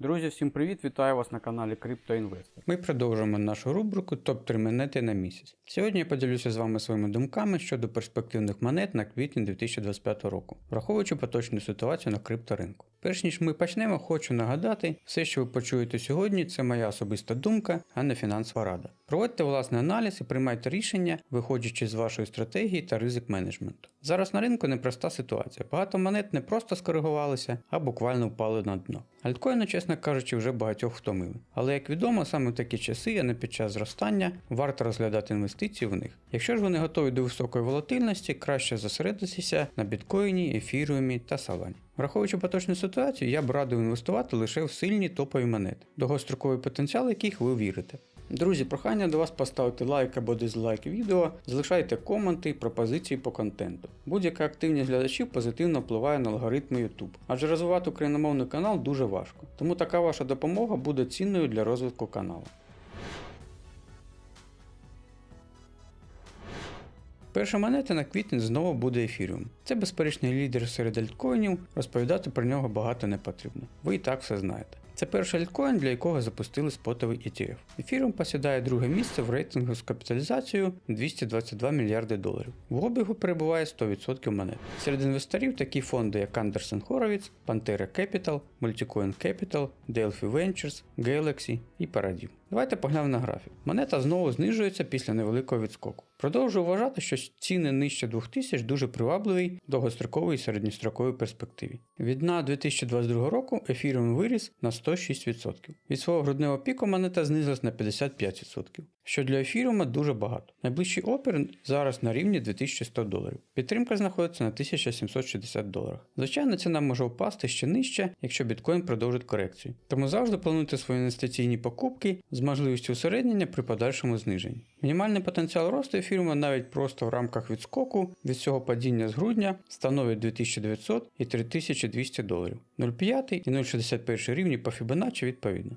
Друзі, всім привіт! Вітаю вас на каналі CryptoInvestor. Ми продовжуємо нашу рубрику топ-3 монети на місяць. Сьогодні я поділюся з вами своїми думками щодо перспективних монет на квітні 2025 року, враховуючи поточну ситуацію на крипторинку. Перш ніж ми почнемо, хочу нагадати, все, що ви почуєте сьогодні, це моя особиста думка, а не фінансова рада. Проводьте власний аналіз і приймайте рішення, виходячи з вашої стратегії та ризик менеджменту. Зараз на ринку непроста ситуація. Багато монет не просто скоригувалися, а буквально впали на дно. Альткоїни, чесно кажучи, вже багатьох втомили. Але як відомо, саме в такі часи, а не під час зростання, варто розглядати інвестиції в них. Якщо ж вони готові до високої волатильності, краще зосередитися на біткоїні, ефіріумі та салані. Враховуючи поточну ситуацію, я б радив інвестувати лише в сильні топові монети, довгостроковий потенціал яких ви вірите. Друзі, прохання до вас поставити лайк або дизлайк відео, залишайте коменти, і пропозиції по контенту. Будь-яка активність глядачів позитивно впливає на алгоритми YouTube, адже розвивати україномовний канал дуже важко, тому така ваша допомога буде цінною для розвитку каналу. Перша монета на квітень знову буде ефіріум. Це безперечний лідер серед альткоїнів, розповідати про нього багато не потрібно. Ви і так все знаєте. Це перший альткоін, для якого запустили спотовий ETF. Ефіріум посідає друге місце в рейтингу з капіталізацією 222 мільярди доларів. В обігу перебуває 100% монет. Серед інвесторів такі фонди, як Anderson Horowitz, Pantera Capital, Multicoin Capital, Delphi Ventures, Galaxy і Paradigm. Давайте поглянемо на графік. Монета знову знижується після невеликого відскоку. Продовжую вважати, що ціни нижче 2000 дуже привабливий довгостроковій і середньостроковій перспективі. Від дна 2022 року ефіріум виріс на 106%. Від свого грудневого піку монета знизилась на 55%, що для ефіріума дуже багато. Найближчий опір зараз на рівні 2100 доларів. Підтримка знаходиться на 1760 доларах. Звичайно, ціна може впасти ще нижче, якщо біткоін продовжить корекцію. Тому завжди плануйте свої інвестиційні покупки з можливістю усереднення при подальшому зниженні. Мінімальний потенціал росту ефіріума навіть просто в рамках відскоку від цього падіння з грудня становить 2900 і 3200 доларів, 0,5 і 0,61 рівні по Fibonacci відповідно.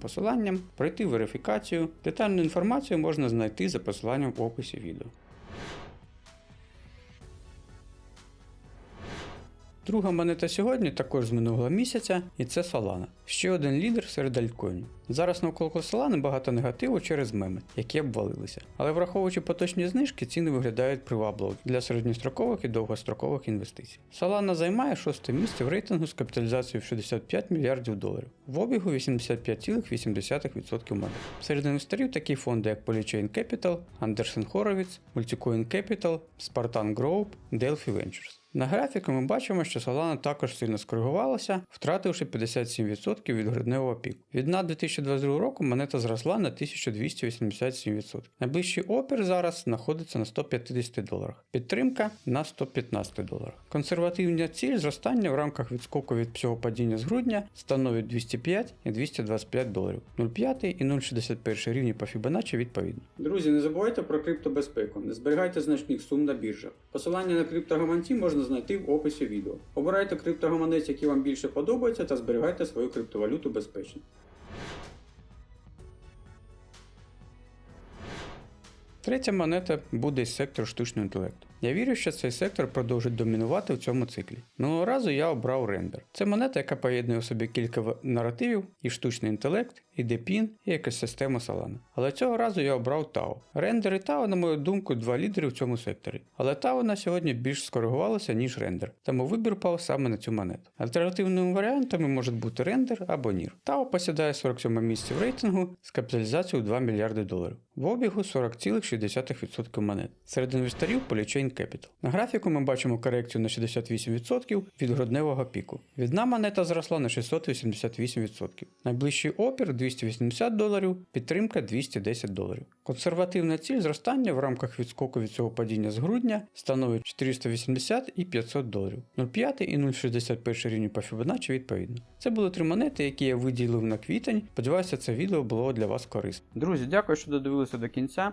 посиланням, пройти верифікацію. Детальну інформацію можна знайти за посиланням в описі відео. Друга монета сьогодні також з минулого місяця, і це Solana. Ще один лідер серед альткоїнів. Зараз навколо Solana багато негативу через меми, які обвалилися. Але враховуючи поточні знижки, ціни виглядають привабливо для середньострокових і довгострокових інвестицій. Solana займає шосте місце в рейтингу з капіталізацією в 65 мільярдів доларів, в обігу 85,8% монет. Серед інвесторів такі фонди, як Polychain Capital, Anderson Horowitz, Multicoin Capital, Spartan Group, Delphi Ventures. На графіку ми бачимо, що Solana також сильно скоригувалася, втративши 57% від грудневого піку. Від дна 2022 року монета зросла на 1287%. Найближчий опір зараз знаходиться на 150 доларах, підтримка на 115 доларах. Консервативна ціль зростання в рамках відскоку від всього падіння з грудня становить 205 і 225 доларів, 0,5 і 0,61 рівні по Fibonacci відповідно. Друзі, не забувайте про криптобезпеку, не зберігайте значних сум на біржах. Посилання на криптогаманці можна знайти в описі відео. Обирайте криптогаманець, який вам більше подобається, та зберігайте свою криптовалюту безпечно. Третя монета буде із сектору штучного інтелекту. Я вірю, що цей сектор продовжить домінувати в цьому циклі. Минулого разу я обрав рендер. Це монета, яка поєднує у собі кілька наративів, і штучний інтелект, і депін, і екосистему Solana. Але цього разу я обрав TAO. Рендер і TAO, на мою думку, два лідери в цьому секторі. Але TAO на сьогодні більш скоригувалося, ніж рендер, тому вибір пав саме на цю монету. Альтернативними варіантами можуть бути рендер або NIR. TAO посідає 47 місце в рейтингу з капіталізацією 2 мільярди доларів. В обігу 40,6% монет. Серед інвесторів Polychain Capital. На графіку ми бачимо корекцію на 68% від грудневого піку. Відна монета зросла на 688%. Найближчий опір 280 доларів, підтримка 210 доларів. Консервативна ціль зростання в рамках відскоку від цього падіння з грудня становить 480 і 500 доларів. 0,5 і 0,61 рівні по Fibonacci відповідно. Це були три монети, які я виділив на квітень. Сподіваюся, це відео було для вас корисним. Друзі, дякую, що додивилися до кінця.